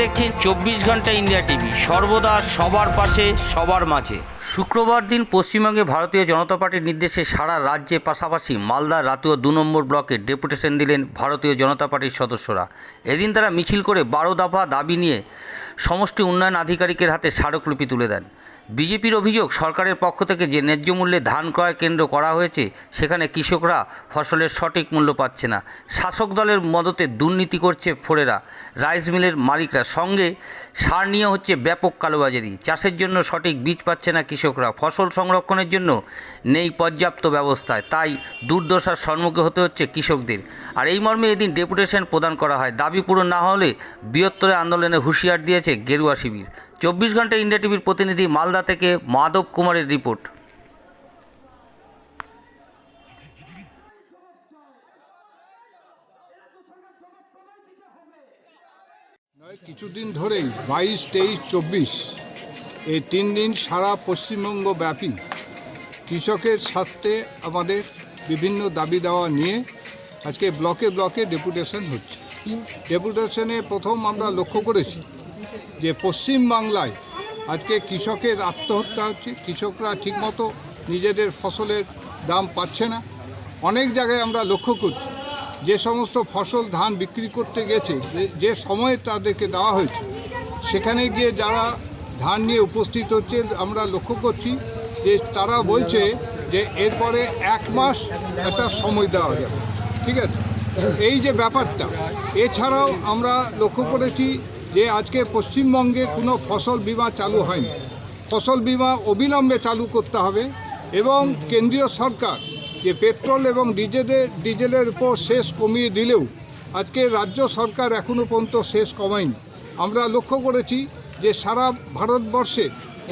দেখছেন চব্বিশ ঘণ্টা ইন্ডিয়া টিভি। সর্বদা সবার পাশে, সবার মাঝে। শুক্রবার দিন পশ্চিমবঙ্গে ভারতীয় জনতা পার্টির নির্দেশে সারা রাজ্যে পাশাপাশি মালদা রাতুয়া দু নম্বর ব্লকে ডেপুটেশন দিলেন ভারতীয় জনতা পার্টির সদস্যরা। এদিন তারা মিছিল করে বারো দফা দাবি নিয়ে সমষ্টি উন্নয়ন আধিকারিকের হাতে স্মারকলিপি তুলে দেন। বিজেপির অভিযোগ, সরকারের পক্ষ থেকে যে ন্যায্য মূল্যে ধান ক্রয় কেন্দ্র করা হয়েছে, সেখানে কৃষকরা ফসলের সঠিক মূল্য পাচ্ছে না। শাসক দলের মদতে দুর্নীতি করছে ফোরেরা। রাইস মিলের মালিকরা সঙ্গে সার নিয়ে হচ্ছে ব্যাপক কালোবাজারি। চাষের জন্য সঠিক বীজ পাচ্ছে না কৃষকরা। ফসল সংরক্ষণের জন্য নেই পর্যাপ্ত ব্যবস্থায়। তাই দুর্দশার সম্মুখীন হতে হচ্ছে কৃষকদের। আর এই মর্মে এদিন ডেপুটেশন প্রদান করা হয়। দাবি পূরণ না হলে বৃহত্তর আন্দোলনে হুঁশিয়ার দিয়েছে গেরুয়া শিবির। চব্বিশ ঘণ্টা ইন্ডিয়া টিভির প্রতিনিধি মালদা থেকে মাধব কুমারের রিপোর্ট। কিছুদিন ধরেই বাইশ, তেইশ, চব্বিশ, এই তিন দিন সারা পশ্চিমবঙ্গ ব্যাপী কৃষকের স্বার্থে আমাদের বিভিন্ন দাবি দেওয়া নিয়ে আজকে ব্লকে ব্লকে ডেপুটেশন হচ্ছে। ডেপুটেশনে প্রথম আমরা লক্ষ্য করেছি যে পশ্চিম বাংলায় আজকে কৃষকের আত্মহত্যা হচ্ছে, কৃষকরা ঠিকমতো নিজেদের ফসলের দাম পাচ্ছে না। অনেক জায়গায় আমরা লক্ষ্য করছি, যে সমস্ত ফসল ধান বিক্রি করতে গেছে, যে- সময়ে তাদেরকে দেওয়া হয়েছে, সেখানে গিয়ে যারা ধান নিয়ে উপস্থিত হচ্ছে, আমরা লক্ষ্য করছি যে তারা বলছে যে এরপরে এক মাস একটা সময় দেওয়া যাবে। ঠিক আছে? এই যে ব্যাপারটা, এছাড়াও আমরা লক্ষ্য করেছি যে আজকে পশ্চিমবঙ্গে কোনো ফসল বিমা চালু হয়নি। ফসল বিমা অবিলম্বে চালু করতে হবে এবং কেন্দ্রীয় সরকার যে পেট্রোল এবং ডিজেলের ডিজেলের উপর শেষ কমিয়ে দিলেও আজকে রাজ্য সরকার এখনও পর্যন্ত শেষ কমায়নি। আমরা লক্ষ্য করেছি যে সারা ভারতবর্ষে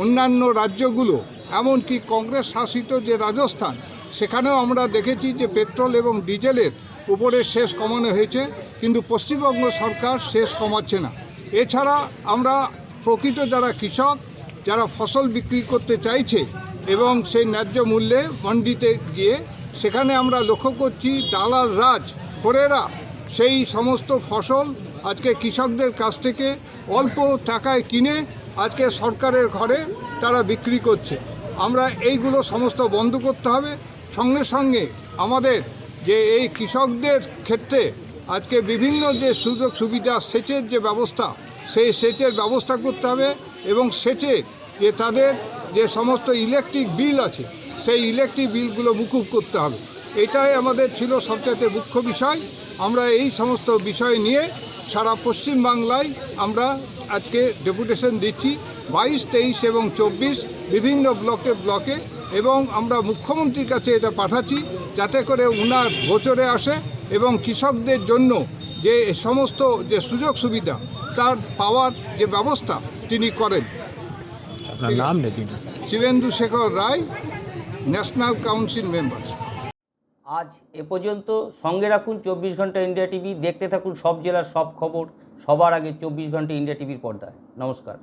অন্যান্য রাজ্যগুলো, এমনকি কংগ্রেস শাসিত যে রাজস্থান, সেখানেও আমরা দেখেছি যে পেট্রোল এবং ডিজেলের উপরে শেষ কমানো হয়েছে, কিন্তু পশ্চিমবঙ্গ সরকার শেষ কমাচ্ছে না। এছাড়া আমরা প্রকৃত যারা কৃষক, যারা ফসল বিক্রি করতে চাইছে এবং সেই ন্যায্য মূল্যে মন্ডিতে গিয়ে সেখানে আমরা লক্ষ্য করছি ডালার রাজ, ফোরেরা সেই সমস্ত ফসল আজকে কৃষকদের কাছ থেকে অল্প টাকায় কিনে আজকে সরকারের ঘরে তারা বিক্রি করছে। আমরা এইগুলো সমস্ত বন্ধ করতে হবে। সঙ্গে সঙ্গে আমাদের যে এই কৃষকদের ক্ষেত্রে আজকে বিভিন্ন যে সুযোগ সুবিধা, সেচের যে ব্যবস্থা, সেই সেচের ব্যবস্থা করতে হবে এবং সেচে যে তাদের যে সমস্ত ইলেকট্রিক বিল আছে, সেই ইলেকট্রিক বিলগুলো মুকুব করতে হবে। এটাই আমাদের ছিল সবচেয়ে মুখ্য বিষয়। আমরা এই সমস্ত বিষয় নিয়ে সারা পশ্চিম বাংলায় আমরা আজকে ডেপুটেশন দিচ্ছি। বাইশ, তেইশ এবং চব্বিশ বিভিন্ন ব্লকে ব্লকে এবং আমরা মুখ্যমন্ত্রীর কাছে এটা পাঠাচ্ছি যাতে করে উনার গোচরে আসে। এবং কৃষকদের জন্য যে সমস্ত যে সুযোগ সুবিধা তার পাওয়ার যে ব্যবস্থা তিনি করেন। আপনার নাম Shibendu Shekhar Roy national council member. আজ এ পর্যন্ত সঙ্গে রাখুন চব্বিশ ঘণ্টা ইন্ডিয়া টিভি দেখতে থাকুন সব জেলার সব খবর সবার আগে চব্বিশ ঘণ্টা ইন্ডিয়া টিভির পর্দায়। নমস্কার।